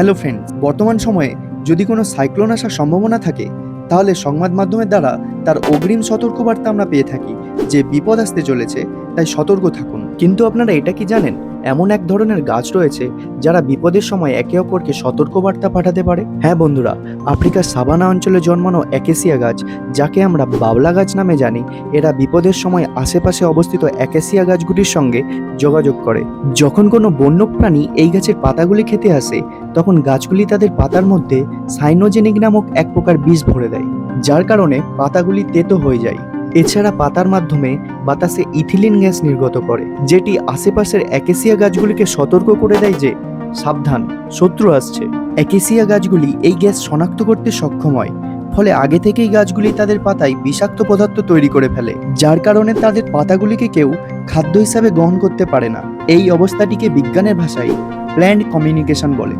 Hello friends, বর্তমান সময়ে যদি কোনো সাইক্লোন আসার সম্ভাবনা থাকে, তাহলে সংবাদ মাধ্যমের দ্বারা তার অগ্রিম সতর্কবার্তা আমরা পেয়ে থাকি, যে বিপদ আসতে চলেছে, তাই সতর্ক থাকুন। কিন্তু আপনারা এটা কি জানেন? এমন এক ধরনের গাছ রয়েছে যারা বিপদের সময় একে অপরকে সতর্কবার্তা পাঠাতে পারে। হ্যাঁ বন্ধুরা, আফ্রিকার সাবানা অঞ্চলে জন্মানো একেসিয়া গাছ, যাকে আমরা বাবলা গাছ নামে জানি, এরা বিপদের সময় আশেপাশে অবস্থিত একেসিয়া গাছগুলির সঙ্গে যোগাযোগ করে। যখন কোনো বন্যপ্রাণী এই গাছের পাতাগুলি খেতে আসে, তখন গাছগুলি তাদের পাতার মধ্যে সাইনোজেনিক নামক এক প্রকার বিষ ভরে দেয়, যার কারণে পাতাগুলি তেতো হয়ে যায়। এছাড়া পাতার মাধ্যমে বাতাসে ইথিলিন গ্যাস নির্গত করে, যেটি আশেপাশের একেসিয়া গাছগুলিকে সতর্ক করে দেয় যে, সাবধান, শত্রু আসছে। একেসিয়া গাছগুলি এই গ্যাস শনাক্ত করতে সক্ষম হয়, ফলে আগে থেকেই গাছগুলি তাদের পাতায় বিষাক্ত পদার্থ তৈরি করে ফেলে, যার কারণে তাদের পাতাগুলিকে কেউ খাদ্য হিসাবে গ্রহণ করতে পারে না। এই অবস্থাটিকে বিজ্ঞানের ভাষায় প্ল্যান্ড কমিউনিকেশন বলে।